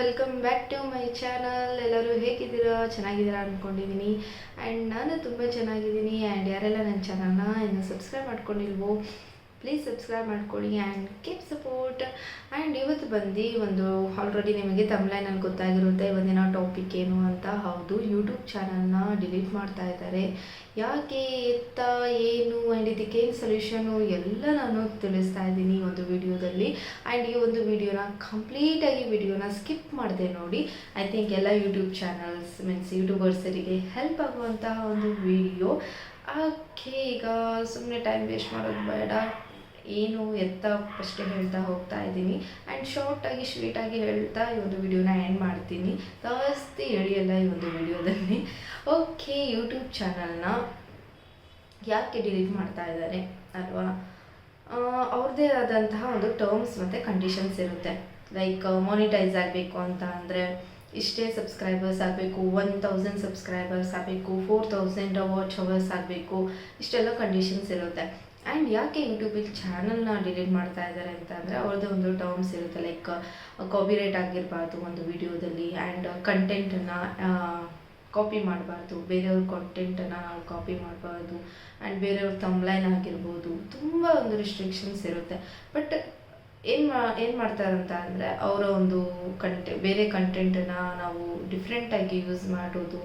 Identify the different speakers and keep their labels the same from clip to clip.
Speaker 1: Welcome back to my channel ಎಲ್ಲರೂ ಹೇಗಿದ್ದೀರಾ? ಚೆನ್ನಾಗಿದ್ದೀರಾ ಅಂದ್ಕೊಂಡಿದ್ದೀನಿ ಆ್ಯಂಡ್ ನಾನು ತುಂಬ ಚೆನ್ನಾಗಿದ್ದೀನಿ. ಆ್ಯಂಡ್ ಯಾರೆಲ್ಲ ನನ್ನ ಚಾನಲ್ನ ಇನ್ನು ಸಬ್ಸ್ಕ್ರೈಬ್ ಮಾಡ್ಕೊಂಡಿಲ್ವೋ ಪ್ಲೀಸ್ ಸಬ್ಸ್ಕ್ರೈಬ್ ಮಾಡ್ಕೊಳ್ಳಿ ಆ್ಯಂಡ್ ಕೀಪ್ ಸಪೋರ್ಟ್ ಆ್ಯಂಡ್ ಇವತ್ತು ಬಂದು ಒಂದು ಆಲ್ರೆಡಿ ನಿಮಗೆ ತಮ್ಲೈನಲ್ಲಿ ಗೊತ್ತಾಗಿರುತ್ತೆ, ಇವತ್ತಿನ ಟಾಪಿಕ್ ಏನು ಅಂತ ಹೌದು. ಯೂಟ್ಯೂಬ್ ಚಾನಲ್ನ ಡಿಲೀಟ್ ಮಾಡ್ತಾ ಇದ್ದಾರೆ. ಯಾಕೆ ಎತ್ತ, ಏನು ಆ್ಯಂಡ್ ಇದಕ್ಕೇನು ಸೊಲ್ಯೂಷನು ಎಲ್ಲ ನಾನು ತಿಳಿಸ್ತಾ ಇದ್ದೀನಿ ಈ ಒಂದು ವಿಡಿಯೋದಲ್ಲಿ ಆ್ಯಂಡ್ ಈ ಒಂದು ವಿಡಿಯೋನ ಕಂಪ್ಲೀಟಾಗಿ ವಿಡಿಯೋನ ಸ್ಕಿಪ್ ಮಾಡಿದೆ ನೋಡಿ. ಐ ಥಿಂಕ್ ಎಲ್ಲ ಯೂಟ್ಯೂಬ್ ಚಾನಲ್ಸ್ ಮೀನ್ಸ್ ಯೂಟ್ಯೂಬರ್ಸರಿಗೆ ಹೆಲ್ಪ್ ಆಗುವಂತಹ ಒಂದು ವಿಡಿಯೋ ಆಕೆ ಈಗ ಸುಮ್ಮನೆ ಟೈಮ್ ವೇಸ್ಟ್ ಮಾಡೋದು ಬೇಡ. ಏನು ಎತ್ತ ಅಷ್ಟೇ ಹೇಳ್ತಾ ಹೋಗ್ತಾ ಇದ್ದೀನಿ. ಆ್ಯಂಡ್ ಶಾರ್ಟಾಗಿ ಸ್ವೀಟಾಗಿ ಹೇಳ್ತಾ ಈ ಒಂದು ವಿಡಿಯೋನ ಎಂಡ್ ಮಾಡ್ತೀನಿ. ಜಾಸ್ತಿ ಎಳಿಯಲ್ಲ ಈ ಒಂದು ವಿಡಿಯೋದಲ್ಲಿ ಓಕೆ ಯೂಟ್ಯೂಬ್ ಚಾನಲ್ನ ಯಾಕೆ ಡಿಲೀಟ್ ಮಾಡ್ತಾ ಇದ್ದಾರೆ ಅಲ್ವಾ? ಅವ್ರದ್ದೇ ಆದಂತಹ ಒಂದು ಟರ್ಮ್ಸ್ ಮತ್ತು ಕಂಡೀಷನ್ಸ್ ಇರುತ್ತೆ. ಲೈಕ್ ಮಾನಿಟೈಸ್ ಆಗಬೇಕು ಅಂತ ಅಂದರೆ ಇಷ್ಟೇ ಸಬ್ಸ್ಕ್ರೈಬರ್ಸ್ ಆಗಬೇಕು ಒನ್ ತೌಸಂಡ್ ಸಬ್ಸ್ಕ್ರೈಬರ್ಸ್ ಆಗಬೇಕು ಫೋರ್ ತೌಸಂಡ್ ವಾಚ್ ಅವರ್ಸ್ ಆಗಬೇಕು, ಇಷ್ಟೆಲ್ಲ ಕಂಡೀಷನ್ಸ್ ಇರುತ್ತೆ. ಆ್ಯಂಡ್ ಯಾಕೆ ಯೂಟ್ಯೂಬಲ್ಲಿ ಚಾನಲ್ನ ಡಿಲೀಟ್ ಮಾಡ್ತಾ ಇದ್ದಾರೆ ಅಂತ ಅಂದರೆ ಅವ್ರದ್ದು ಒಂದು ಟರ್ಮ್ಸ್ ಇರುತ್ತೆ ಲೈಕ್ ಕಾಪಿರೈಟ್ ಆಗಿರಬಾರ್ದು ಒಂದು ವಿಡಿಯೋದಲ್ಲಿ ಆ್ಯಂಡ್ ಕಂಟೆಂಟನ್ನು ಕಾಪಿ ಮಾಡಬಾರ್ದು. ಬೇರೆಯವ್ರ ಕಂಟೆಂಟನ್ನು ನಾವು ಕಾಪಿ ಮಾಡಬಾರ್ದು. ಆ್ಯಂಡ್ ಬೇರೆಯವ್ರ ತಮ್ಲೈನ್ ಆಗಿರ್ಬೋದು. ತುಂಬ ಒಂದು ರಿಸ್ಟ್ರಿಕ್ಷನ್ಸ್ ಇರುತ್ತೆ. ಬಟ್ ಏನು ಮಾ, ಏನು ಮಾಡ್ತಾರಂತ ಅಂದರೆ ಅವರ ಒಂದು ಕಂಟೆ ಬೇರೆ ಕಂಟೆಂಟನ್ನು ನಾವು ಡಿಫ್ರೆಂಟಾಗಿ ಯೂಸ್ ಮಾಡೋದು,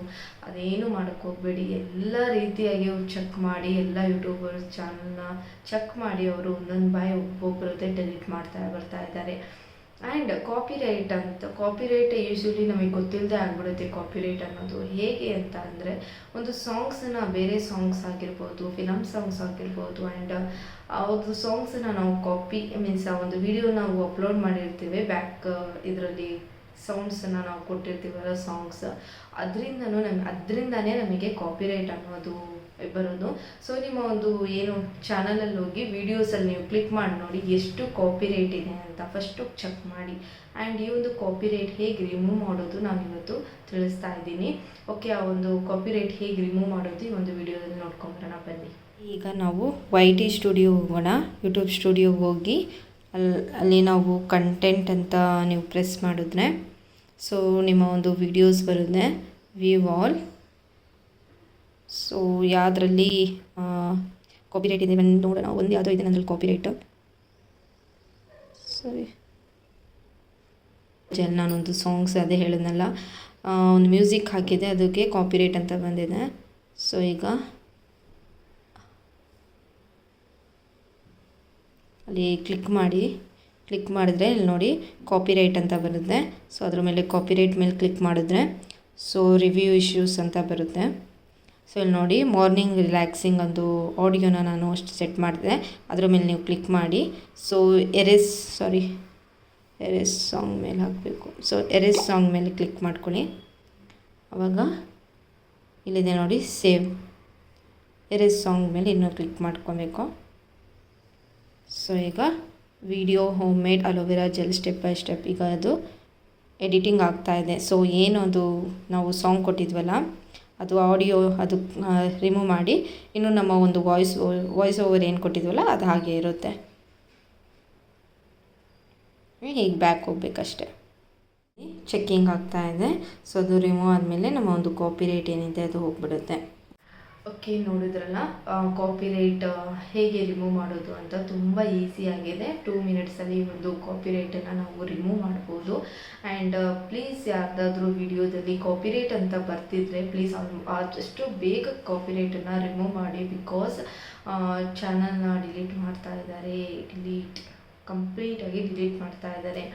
Speaker 1: ಅದೇನು ಮಾಡೋಕ್ಕೆ ಹೋಗಬೇಡಿ, ಎಲ್ಲ ರೀತಿಯಾಗಿ ಅವ್ರು ಚೆಕ್ ಮಾಡಿ, ಎಲ್ಲ ಯೂಟ್ಯೂಬರ್ಸ್ ಚಾನಲ್ನ ಚೆಕ್ ಮಾಡಿ, ಅವರು ಒಂದೊಂದು ಬಾಯಿ ಒಬ್ಬೊಬ್ಬರದ್ದೇ ಡೆಲೀಟ್ ಮಾಡ್ತಾ ಬರ್ತಾ ಇದ್ದಾರೆ. ಆ್ಯಂಡ್ ಕಾಪಿರೈಟ್ ಅಂತ ಕಾಪಿರೈಟ್ ಯೂಶ್ವಲಿ ನಮಗೆ ಗೊತ್ತಿಲ್ಲದೆ ಆಗ್ಬಿಡುತ್ತೆ ಕಾಪಿರೈಟ್ ಅನ್ನೋದು ಹೇಗೆ ಅಂತ ಅಂದರೆ ಒಂದು ಸಾಂಗ್ಸನ್ನು ಬೇರೆ ಸಾಂಗ್ಸ್ ಆಗಿರ್ಬೋದು ಫಿಲಮ್ ಸಾಂಗ್ಸ್ ಆಗಿರ್ಬೋದು ಆ್ಯಂಡ್ ಅವ್ರದ್ದು ಸಾಂಗ್ಸನ್ನು ನಾವು ಕಾಪಿ ಮೀನ್ಸ್ ಆ ಒಂದು ವಿಡಿಯೋ ನಾವು ಅಪ್ಲೋಡ್ ಮಾಡಿರ್ತೀವಿ ಬ್ಯಾಕ್ ಇದರಲ್ಲಿ ಸೌಂಡ್ಸನ್ನು ನಾವು ಕೊಟ್ಟಿರ್ತೀವಲ್ಲ ಸಾಂಗ್ಸ್ ಅದರಿಂದನೂ ನಮ್, ಅದರಿಂದನೇ ನಮಗೆ ಕಾಪಿರೈಟ್ ಅನ್ನೋದು ಬರೋದು. ಸೊ ನಿಮ್ಮ ಒಂದು ಏನು ಚಾನಲಲ್ಲಿ ಹೋಗಿ ವೀಡಿಯೋಸಲ್ಲಿ ನೀವು ಕ್ಲಿಕ್ ಮಾಡಿ ನೋಡಿ ಎಷ್ಟು ಕಾಪಿರೈಟ್ ಇದೆ ಅಂತ ಫಸ್ಟು ಚೆಕ್ ಮಾಡಿ. ಆ್ಯಂಡ್ ಈ ಒಂದು ಕಾಪಿರೈಟ್ ಹೇಗೆ ರಿಮೂವ್ ಮಾಡೋದು ನಾನು ಇವತ್ತು ತಿಳಿಸ್ತಾ ಇದ್ದೀನಿ. ಓಕೆ ಆ ಒಂದು ಕಾಪಿರೈಟ್ ಹೇಗೆ ರಿಮೂವ್ ಮಾಡೋದು ಈ ಒಂದು ವಿಡಿಯೋದಲ್ಲಿ ನೋಡ್ಕೊಂಬರೋಣ, ಬನ್ನಿ. ಈಗ ನಾವು ವೈ ಟಿ ಸ್ಟುಡಿಯೋ ಹೋಗೋಣ. ಯೂಟ್ಯೂಬ್ ಸ್ಟುಡಿಯೋಗೆ ಹೋಗಿ ಅಲ್ಲಿ ಅಲ್ಲಿ ನಾವು ಕಂಟೆಂಟ್ ಅಂತ ನೀವು ಪ್ರೆಸ್ ಮಾಡಿದ್ರೆ ಸೊ ನಿಮ್ಮ ಒಂದು ವಿಡಿಯೋಸ್ ಬರುತ್ತೆ. ವ್ಯೂ ಆಲ್ ಸೊ ಯಾವುದರಲ್ಲಿ ಕಾಪಿರೈಟ್ ಇದೆ ಬಂದು ನೋಡೋಣ. ಒಂದು ಯಾವುದೋ ಇದೆ ನನ್ನಲ್ಲಿ ಕಾಪಿರೈಟು ಸರಿ ಜಲ್ ನಾನೊಂದು ಸಾಂಗ್ಸ್ ಅದೇ ಹೇಳಿದ್ನಲ್ಲ. ಒಂದು ಮ್ಯೂಸಿಕ್ ಹಾಕಿದೆ ಅದಕ್ಕೆ ಕಾಪಿರೈಟ್ ಅಂತ ಬಂದಿದೆ. ಸೊ ಈಗ ಅಲ್ಲಿ ಕ್ಲಿಕ್ ಮಾಡಿ. ಕ್ಲಿಕ್ ಮಾಡಿದ್ರೆ ಇಲ್ಲಿ ನೋಡಿ ಕಾಪಿರೈಟ್ ಅಂತ ಬರುತ್ತೆ. ಸೊ ಅದ್ರ ಮೇಲೆ ಕಾಪಿರೈಟ್ ಮೇಲೆ ಕ್ಲಿಕ್ ಮಾಡಿದ್ರೆ ಸೊ ರಿವ್ಯೂ ಇಶ್ಯೂಸ್ ಅಂತ ಬರುತ್ತೆ. ಸೊ ಇಲ್ಲಿ ನೋಡಿ ಮಾರ್ನಿಂಗ್ ರಿಲ್ಯಾಕ್ಸಿಂಗ್ ಒಂದು ಆಡಿಯೋನ ನಾನು ಅಷ್ಟು ಸೆಟ್ ಮಾಡಿದೆ. ಅದ್ರ ಮೇಲೆ ನೀವು ಕ್ಲಿಕ್ ಮಾಡಿ. ಸೊ ಎರೆಸ್ ಸಾರಿ ಎರೆಸ್ ಸಾಂಗ್ ಮೇಲೆ ಹಾಕಬೇಕು. ಸೊ ಎರೆಸ್ ಸಾಂಗ್ ಮೇಲೆ ಕ್ಲಿಕ್ ಮಾಡ್ಕೊಳ್ಳಿ. ಆವಾಗ ಇಲ್ಲಿದೆ ನೋಡಿ ಸೇವ್ ಎರೆಸ್ ಸಾಂಗ್ ಮೇಲೆ ಇನ್ನೂ ಕ್ಲಿಕ್ ಮಾಡ್ಕೊಬೇಕು. ಸೊ ಈಗ video home made aloe vera gel step by step ಈಗ ಅದು ಎಡಿಟಿಂಗ್ ಆಗ್ತಾ ಇದೆ. ಸೊ ಏನು ಅದು ನಾವು ಸಾಂಗ್ ಕೊಟ್ಟಿದ್ವಲ್ಲ, ಅದು ಆಡಿಯೋ ಅದು ರಿಮೂವ್ ಮಾಡಿ ಇನ್ನು ನಮ್ಮ ಒಂದು ವಾಯ್ಸ್ ವಾಯ್ಸ್ ಓವರ್ ಏನು ಕೊಟ್ಟಿದ್ವಲ್ಲ, ಅದು ಹಾಗೆ ಇರುತ್ತೆ. ಹೀಗೆ ಬ್ಯಾಕ್ ಹೋಗ್ಬೇಕಷ್ಟೆ. ಚೆಕ್ಕಿಂಗ್ ಆಗ್ತಾ ಇದೆ. ಸೊ ಅದು ರಿಮೂವ್ ಆದಮೇಲೆ ನಮ್ಮ ಒಂದು ಕಾಪಿ ರೇಟ್ ಏನಿದೆ ಅದು ಹೋಗ್ಬಿಡುತ್ತೆ. ಓಕೆ, ನೋಡಿದ್ರಲ್ಲ? ಕಾಪಿರೈಟ್ ಹೇಗೆ ರಿಮೂವ್ ಮಾಡೋದು ಅಂತ ತುಂಬ ಈಸಿಯಾಗಿದೆ ಟೂ ಮಿನಿಟ್ಸಲ್ಲಿ ಒಂದು ಕಾಪಿರೈಟನ್ನು ನಾವು ರಿಮೂವ್ ಮಾಡ್ಬೋದು. ಆ್ಯಂಡ್ ಪ್ಲೀಸ್ ಯಾರ್ದಾದ್ರೂ ವಿಡಿಯೋದಲ್ಲಿ ಕಾಪಿರೈಟ್ ಅಂತ ಬರ್ತಿದ್ರೆ ಪ್ಲೀಸ್ ಆದಷ್ಟು ಬೇಗ ಕಾಪಿರೈಟನ್ನು ರಿಮೂವ್ ಮಾಡಿ ಬಿಕಾಸ್ ಚಾನಲ್ನ ಡಿಲೀಟ್ ಮಾಡ್ತಾ ಇದ್ದಾರೆ. ಡಿಲೀಟ್ ಕಂಪ್ಲೀಟಾಗಿ ಡಿಲೀಟ್ ಮಾಡ್ತಾ ಇದ್ದಾರೆ.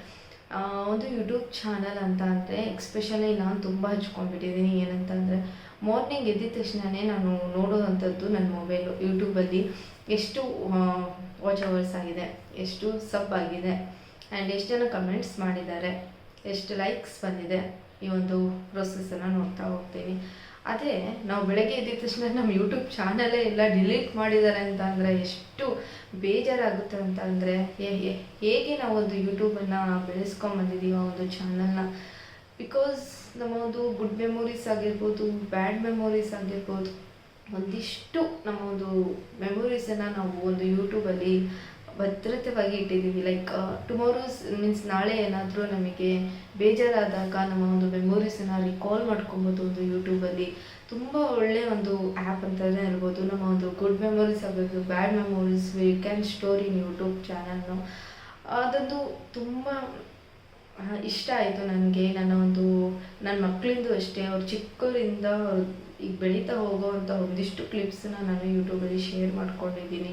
Speaker 1: ಒಂದು ಯೂಟ್ಯೂಬ್ ಚಾನಲ್ ಅಂತ ಅಂದರೆ ಎಕ್ಸ್ಪೆಷಲಿ ನಾನು ತುಂಬ ಹಚ್ಕೊಂಡ್ಬಿಟ್ಟಿದ್ದೀನಿ ಏನಂತಂದರೆ ಮಾರ್ನಿಂಗ್ ಎದ್ದಿದ ತಕ್ಷಣವೇ ನಾನು ನೋಡೋವಂಥದ್ದು ನನ್ನ ಮೊಬೈಲು ಯೂಟ್ಯೂಬಲ್ಲಿ ಎಷ್ಟು ವಾಚ್ ಅವರ್ಸ್ ಆಗಿದೆ, ಎಷ್ಟು ಸಬ್ ಆಗಿದೆ ಆ್ಯಂಡ್ ಎಷ್ಟು ಜನ ಕಮೆಂಟ್ಸ್ ಮಾಡಿದ್ದಾರೆ, ಎಷ್ಟು ಲೈಕ್ಸ್ ಬಂದಿದೆ ಈ ಒಂದು ಪ್ರೊಸೆಸನ್ನು ನೋಡ್ತಾ ಹೋಗ್ತೀನಿ. ಅದೇ, ನಾವು ಬೆಳಗ್ಗೆ ಎದ್ದಿದ ತಕ್ಷಣ ನಮ್ಮ ಯೂಟ್ಯೂಬ್ ಚಾನಲೇ ಎಲ್ಲ ಡಿಲೀಟ್ ಮಾಡಿದ್ದಾರೆ ಅಂತ ಅಂದರೆ ಎಷ್ಟು ಬೇಜಾರಾಗುತ್ತೆ ಅಂತ ಅಂದರೆ ಹೇಗೆ ನಾವು ಒಂದು ಯೂಟ್ಯೂಬನ್ನು ಬೆಳೆಸ್ಕೊಂಬಂದಿದ್ದೀವಿ ಆ ಒಂದು ಚಾನಲ್ನ ಬಿಕಾಸ್ ನಮ್ಮ ಒಂದು ಗುಡ್ ಮೆಮೊರೀಸ್ ಆಗಿರ್ಬೋದು ಬ್ಯಾಡ್ ಮೆಮೊರೀಸ್ ಆಗಿರ್ಬೋದು, ಒಂದಿಷ್ಟು ನಮ್ಮ ಒಂದು ಮೆಮೊರೀಸನ್ನು ನಾವು ಒಂದು ಯೂಟ್ಯೂಬಲ್ಲಿ ಭದ್ರತೆವಾಗಿ ಇಟ್ಟಿದ್ದೀವಿ. ಲೈಕ್ ಟುಮಾರೋಸ್ ಮೀನ್ಸ್ ನಾಳೆ ಏನಾದರೂ ನಮಗೆ ಬೇಜಾರಾದಾಗ ನಮ್ಮ ಒಂದು ಮೆಮೊರೀಸನ್ನು ರಿಕಾಲ್ ಮಾಡ್ಕೊಬೋದು ಒಂದು ಯೂಟ್ಯೂಬಲ್ಲಿ ತುಂಬ ಒಳ್ಳೆಯ ಒಂದು ಆ್ಯಪ್ ಅಂತಲೇ ಇರ್ಬೋದು ನಮ್ಮ ಒಂದು ಗುಡ್ ಮೆಮೊರೀಸ್ ಆಗಬೇಕು bad memories we can store in YouTube ಚಾನಲ್ನು ಅದೊಂದು ತುಂಬ ಇಷ್ಟ ಆಯಿತು ನನಗೆ. ನನ್ನ ಒಂದು ನನ್ನ ಮಕ್ಕಳಿಂದು ಅಷ್ಟೇ. ಅವ್ರು ಚಿಕ್ಕವರಿಂದ ಈಗ ಬೆಳೀತಾ ಹೋಗೋವಂಥ ಒಂದಿಷ್ಟು ಕ್ಲಿಪ್ಸನ್ನ ನಾನು ಯೂಟ್ಯೂಬಲ್ಲಿ ಶೇರ್ ಮಾಡ್ಕೊಂಡಿದ್ದೀನಿ.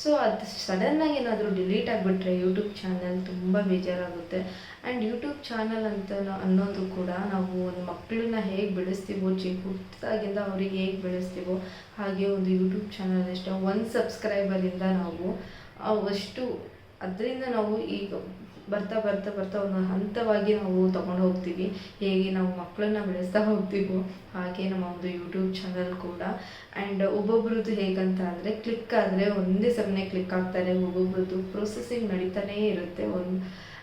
Speaker 1: ಸೊ ಅದು ಸಡನ್ನಾಗಿ ಏನಾದರೂ ಡಿಲೀಟ್ ಆಗಿಬಿಟ್ರೆ ಯೂಟ್ಯೂಬ್ ಚಾನಲ್ ತುಂಬ ಬೇಜಾರಾಗುತ್ತೆ. ಆ್ಯಂಡ್ ಯೂಟ್ಯೂಬ್ ಚಾನಲ್ ಅಂತ ಅನ್ನೋದು ಕೂಡ ನಾವು ಒಂದು ಮಕ್ಕಳನ್ನ ಹೇಗೆ ಬೆಳೆಸ್ತೀವೋ ಚಿಕ್ಕ ಹುಟ್ಟಿದಾಗಿಂದ ಅವ್ರಿಗೆ ಹೇಗೆ ಬೆಳೆಸ್ತೀವೋ ಹಾಗೆ ಒಂದು ಯೂಟ್ಯೂಬ್ ಚಾನಲ್ ಅಷ್ಟೇ. ಒಂದು ಸಬ್ಸ್ಕ್ರೈಬರಿಂದ ನಾವು ಅಷ್ಟು ಅದರಿಂದ ನಾವು ಈಗ ಬರ್ತಾ ಬರ್ತಾ ಬರ್ತಾ ಒಂದು ಹಂತವಾಗಿ ನಾವು ತಗೊಂಡು ಹೋಗ್ತೀವಿ. ಹೇಗೆ ನಾವು ಮಕ್ಕಳನ್ನ ಬೆಳೆಸ್ತಾ ಹೋಗ್ತೀವೋ ಹಾಗೆ ನಮ್ಮ ಒಂದು ಯೂಟ್ಯೂಬ್ ಚಾನಲ್ ಕೂಡ. ಆ್ಯಂಡ್ ಒಬ್ಬೊಬ್ರದ್ದು ಹೇಗಂತ ಅಂದರೆ ಕ್ಲಿಕ್ ಆದರೆ ಒಂದೇ ಸಮನೆ ಕ್ಲಿಕ್ ಆಗ್ತಾರೆ. ಒಬ್ಬೊಬ್ರದ್ದು ಪ್ರೊಸೆಸಿಂಗ್ ನಡೀತಾನೇ ಇರುತ್ತೆ ಒಂದು.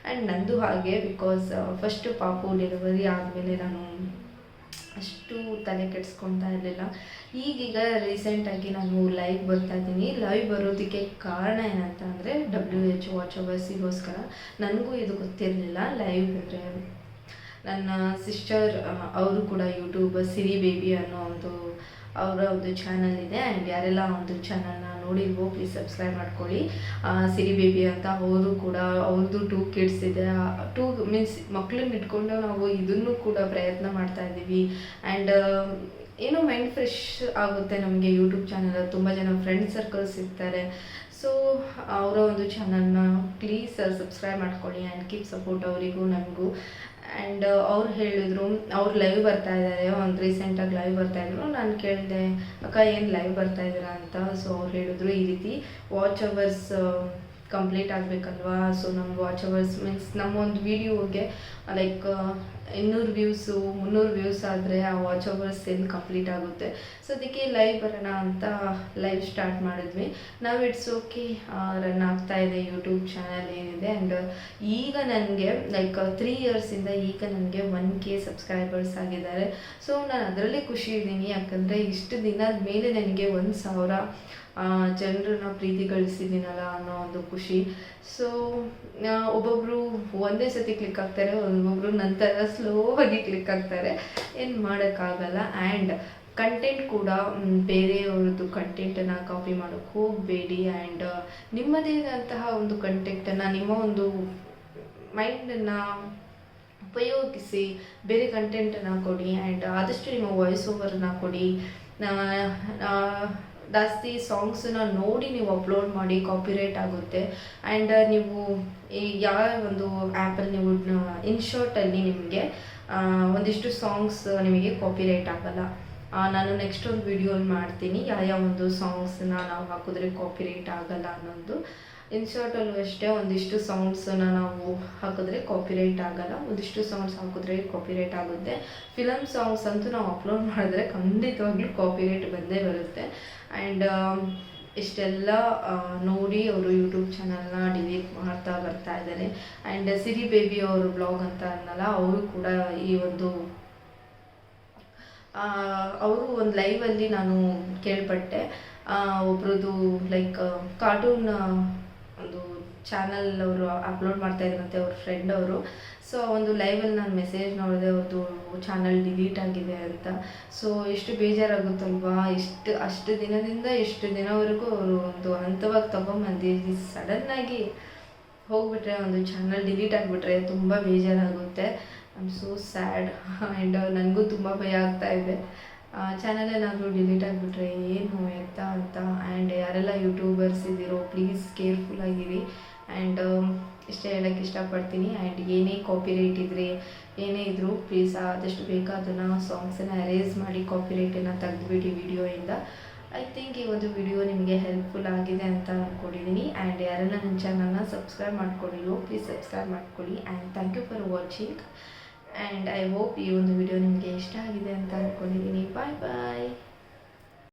Speaker 1: ಆ್ಯಂಡ್ ನಂದು ಹಾಗೆ ಬಿಕಾಸ್ ಫಸ್ಟು ಪಾಪು ಡೆಲಿವರಿ ಆದಮೇಲೆ ನಾನು ಅಷ್ಟು ತಲೆ ಕೆಡಿಸ್ಕೊತಾ ಇರಲಿಲ್ಲ. ಈಗೀಗ ರೀಸೆಂಟಾಗಿ ನಾನು ಲೈವ್ ಬರ್ತಾ ಇದ್ದೀನಿ. ಲೈವ್ ಬರೋದಕ್ಕೆ ಕಾರಣ ಏನಂತ ಅಂದರೆ ಡಬ್ಲ್ಯೂ ಎಚ್ ವಾಚ್ ಅವರ್ಸಿಗೋಸ್ಕರ ನನಗೂ ಇದು ಗೊತ್ತಿರಲಿಲ್ಲ. ಲೈವ್ ಅಂದರೆ ನನ್ನ ಸಿಸ್ಟರ್ ಅವರು ಕೂಡ ಯೂಟ್ಯೂಬ್ ಸಿರಿ ಬೇಬಿ ಅನ್ನೋ ಒಂದು ಅವರ ಒಂದು ಚಾನಲ್ ಇದೆ. ಆ್ಯಂಡ್ ಯಾರೆಲ್ಲ ಒಂದು ಚಾನಲ್ನ ನೋಡಿಲ್ವೋ ಪ್ಲೀಸ್ ಸಬ್ಸ್ಕ್ರೈಬ್ ಮಾಡ್ಕೊಳ್ಳಿ. ಸಿರಿ ಬೇಬಿ ಅಂತ ಅವರು ಕೂಡ ಅವ್ರದ್ದು ಟೂ ಕಿಡ್ಸ್ ಇದೆ. ಟೂ ಮೀನ್ಸ್ ಮಕ್ಕಳನ್ನ ಇಟ್ಕೊಂಡು ನಾವು ಇದನ್ನು ಕೂಡ ಪ್ರಯತ್ನ ಮಾಡ್ತಾ ಇದ್ದೀವಿ. ಆ್ಯಂಡ್ ಏನೋ ಮೈಂಡ್ ಫ್ರೆಶ್ ಆಗುತ್ತೆ ನಮಗೆ ಯೂಟ್ಯೂಬ್ ಚಾನಲ್ ತುಂಬ ಜನ ಫ್ರೆಂಡ್ ಸರ್ಕಲ್ಸ್ ಇರ್ತಾರೆ. ಸೊ ಅವರ ಒಂದು ಚಾನಲ್ನ ಪ್ಲೀಸ್ ಸಬ್ಸ್ಕ್ರೈಬ್ ಮಾಡ್ಕೊಳ್ಳಿ ಆ್ಯಂಡ್ ಕೀಪ್ ಸಪೋರ್ಟ್ ಅವರಿಗೂ ನನಗೂ ಆ್ಯಂಡ್ ಅವ್ರು ಹೇಳಿದ್ರು, ಅವ್ರು ಲೈವ್ ಬರ್ತಾ ಇದ್ದಾರೆ ಒಂದು ರೀಸೆಂಟಾಗಿ ಲೈವ್ ಬರ್ತಾ ಇದ್ರು. ನಾನು ಕೇಳಿದೆ, ಅಕ್ಕ, ಏನು ಲೈವ್ ಬರ್ತಾ ಇದ್ದೀರಾ ಅಂತ? ಸೊ ಅವ್ರು ಹೇಳಿದ್ರು ಈ ರೀತಿ. ವಾಚ್ ಅವರ್ಸ್ ಕಂಪ್ಲೀಟ್ ಆಗಬೇಕಲ್ವಾ? ಸೊ ನಮ್ಮ ವಾಚ್ ಅವರ್ಸ್ ಮೀನ್ಸ್ ನಮ್ಮ ಒಂದು ವೀಡಿಯೋಗೆ ಲೈಕ್ ಇನ್ನೂರು ವ್ಯೂಸು ಮುನ್ನೂರು ವ್ಯೂಸ್ ಆದರೆ ಆ ವಾಚ್ ಅವರ್ಸ್ ಸೇಲ್ ಕಂಪ್ಲೀಟ್ ಆಗುತ್ತೆ. ಸೊ ಅದಕ್ಕೆ ಲೈವ್ ಬರೋಣ ಅಂತ ಲೈವ್ ಸ್ಟಾರ್ಟ್ ಮಾಡಿದ್ವಿ. ನಾವು ಇಟ್ಸ್ ಓಕೆ ರನ್ ಆಗ್ತಾ ಇದೆ ಯೂಟ್ಯೂಬ್ ಚಾನಲ್ ಏನಿದೆ ಆ್ಯಂಡ್ ಈಗ ನನಗೆ ಲೈಕ್ ತ್ರೀ ಇಯರ್ಸಿಂದ ಈಗ ನನಗೆ ಒನ್ ಕೆ ಸಬ್ಸ್ಕ್ರೈಬರ್ಸ್ ಆಗಿದ್ದಾರೆ. ಸೊ ನಾನು ಅದರಲ್ಲೇ ಖುಷಿ ಇದ್ದೀನಿ. ಯಾಕಂದರೆ ಇಷ್ಟು ದಿನದ ಮೇಲೆ ನನಗೆ ಒಂದು ಸಾವಿರ ಜನರನ್ನ ಪ್ರೀತಿ ಗಳಿಸಿದ್ದೀನಲ್ಲ ಅನ್ನೋ ಒಂದು ಖುಷಿ. ಸೊ ಒಬ್ಬೊಬ್ಬರು ಒಂದೇ ಸತಿ ಕ್ಲಿಕ್ ಆಗ್ತಾರೆ ಒಬ್ಬೊಬ್ಬರು ನಂತರ ಸ್ಲೋ ಆಗಿ ಕ್ಲಿಕ್ ಆಗ್ತಾರೆ. ಏನು ಮಾಡೋಕ್ಕಾಗಲ್ಲ. ಆ್ಯಂಡ್ ಕಂಟೆಂಟ್ ಕೂಡ ಬೇರೆಯವ್ರದ್ದು ಕಂಟೆಂಟನ್ನು ಕಾಪಿ ಮಾಡೋಕ್ಕೆ ಹೋಗಬೇಡಿ. ಆ್ಯಂಡ್ ನಿಮ್ಮದೇ ಆದಂತಹ ಒಂದು ಕಂಟೆಂಟನ್ನು ನಿಮ್ಮ ಒಂದು ಮೈಂಡನ್ನು ಉಪಯೋಗಿಸಿ ಬೇರೆ ಕಂಟೆಂಟನ್ನು ಕೊಡಿ. ಆ್ಯಂಡ್ ಆದಷ್ಟು ನಿಮ್ಮ ವಾಯ್ಸ್ ಓವರನ್ನ ಕೊಡಿ. ಜಾಸ್ತಿ ಸಾಂಗ್ಸನ್ನ ನೋಡಿ ನೀವು ಅಪ್ಲೋಡ್ ಮಾಡಿ ಕಾಪಿರೈಟ್ ಆಗುತ್ತೆ. ಆ್ಯಂಡ್ ನೀವು ಈ ಯಾವ ಒಂದು ಆ್ಯಪಲ್ಲಿ ನೀವು ಇನ್ಶಾರ್ಟಲ್ಲಿ ನಿಮಗೆ ಒಂದಿಷ್ಟು ಸಾಂಗ್ಸ್ ನಿಮಗೆ ಕಾಪಿರೈಟ್ ಆಗಲ್ಲ. ನಾನು ನೆಕ್ಸ್ಟ್ ಒಂದು ವಿಡಿಯೋಲಿ ಮಾಡ್ತೀನಿ. ಯಾವ ಯಾವ ಒಂದು ಸಾಂಗ್ಸನ್ನ ನಾವು ಹಾಕಿದ್ರೆ ಕಾಪಿರೈಟ್ ಆಗಲ್ಲ ಅನ್ನೋದು. ಇನ್ಶಾರ್ಟಲ್ಲೂ ಅಷ್ಟೇ, ಒಂದಿಷ್ಟು ಸಾಂಗ್ಸನ್ನ ನಾವು ಹಾಕಿದ್ರೆ ಕಾಪಿರೈಟ್ ಆಗಲ್ಲ. ಒಂದಿಷ್ಟು ಸಾಂಗ್ಸ್ ಹಾಕಿದ್ರೆ ಕಾಪಿರೈಟ್ ಆಗುತ್ತೆ. ಫಿಲಮ್ ಸಾಂಗ್ಸ್ ಅಂತೂ ನಾವು ಅಪ್ಲೋಡ್ ಮಾಡಿದ್ರೆ ಖಂಡಿತವಾಗ್ಲೂ ಕಾಪಿರೈಟ್ ಬಂದೇ ಬರುತ್ತೆ. ಆ್ಯಂಡ್ ಇಷ್ಟೆಲ್ಲ ಆ, ನೋಡಿ ಅವರು ಯೂಟ್ಯೂಬ್ ಚಾನಲ್ನ ಡಿಲೀಟ್ ಮಾಡ್ತಾ ಬರ್ತಾ ಇದ್ದಾರೆ. ಆ್ಯಂಡ್ ಸಿರಿ ಬೇಬಿ ಅವರು ಬ್ಲಾಗ್ ಅಂತ ಅನ್ನಲ್ಲ ಅವರು ಕೂಡ ಈ ಒಂದು ಅವರು ಒಂದು ಲೈವಲ್ಲಿ ನಾನು ಕೇಳ್ಪಟ್ಟೆ. ಒಬ್ರದ್ದು ಲೈಕ್ ಕಾರ್ಟೂನ್ ಚಾನಲ್ ಅವರು ಅಪ್ಲೋಡ್ ಮಾಡ್ತಾ ಇದ್ರಂತೆ ಅವ್ರ ಫ್ರೆಂಡ್ ಅವರು. ಸೊ ಒಂದು ಲೈವಲ್ಲಿ ನಾನು ಮೆಸೇಜ್ ನೋಡಿದೆ ಅವ್ರದ್ದು ಚಾನಲ್ ಡಿಲೀಟ್ ಆಗಿದೆ ಅಂತ. ಸೊ ಎಷ್ಟು ಬೇಜಾರಾಗುತ್ತಲ್ವಾ? ಇಷ್ಟು, ಅಷ್ಟು ದಿನದಿಂದ ಎಷ್ಟು ದಿನವರೆಗೂ ಅವರು ಒಂದು ಹಂತವಾಗಿ ತೊಗೊಂಬಂದು ಸಡನ್ನಾಗಿ ಹೋಗ್ಬಿಟ್ರೆ, ಒಂದು ಚಾನಲ್ ಡಿಲೀಟ್ ಆಗಿಬಿಟ್ರೆ ತುಂಬ ಬೇಜಾರಾಗುತ್ತೆ. I am so sad and ನನಗೂ ತುಂಬ ಭಯ ಆಗ್ತಾ ಇದೆ. ಚಾನಲ್ ಏನಾದರೂ ಡಿಲೀಟ್ ಆಗಿಬಿಟ್ರೆ ಏನು ಎತ್ತ ಅಂತ. ಆ್ಯಂಡ್ ಯಾರೆಲ್ಲ ಯೂಟ್ಯೂಬರ್ಸ್ ಇದ್ದೀರೋ ಪ್ಲೀಸ್ ಕೇರ್ಫುಲ್ ಆಗಿರಿ. ಆ್ಯಂಡ್ ಇಷ್ಟೇ ಹೇಳೋಕ್ಕೆ ಇಷ್ಟಪಡ್ತೀನಿ. ಆ್ಯಂಡ್ ಏನೇ ಕಾಪಿರೈಟ್ ಇದ್ದರೆ ಏನೇ ಇದ್ದರೂ ಪ್ಲೀಸ್ ಆದಷ್ಟು ಬೇಗ ಅದನ್ನು ಸಾಂಗ್ಸನ್ನು ಅರೇಂಜ್ ಮಾಡಿ ಕಾಪಿರೈಟನ್ನು ತೆಗೆದುಬಿಡಿ ವಿಡಿಯೋಯಿಂದ ಐ ಥಿಂಕ್ ಈ ಒಂದು ವಿಡಿಯೋ ನಿಮಗೆ ಹೆಲ್ಪ್ಫುಲ್ ಆಗಿದೆ ಅಂತ ಅಂದ್ಕೊಂಡಿದ್ದೀನಿ ಆ್ಯಂಡ್ ಯಾರನ್ನ ನನ್ನ ಚಾನಲ್ನ ಸಬ್ಸ್ಕ್ರೈಬ್ ಮಾಡ್ಕೊಂಡಿರೋ ಪ್ಲೀಸ್ ಸಬ್ಸ್ಕ್ರೈಬ್ ಮಾಡ್ಕೊಳ್ಳಿ. And thank you for watching and I hope ಈ ಒಂದು ವಿಡಿಯೋ ನಿಮಗೆ ಇಷ್ಟ ಆಗಿದೆ ಅಂತ ಅಂದ್ಕೊಂಡಿದ್ದೀನಿ ಬಾಯ್ ಬಾಯ್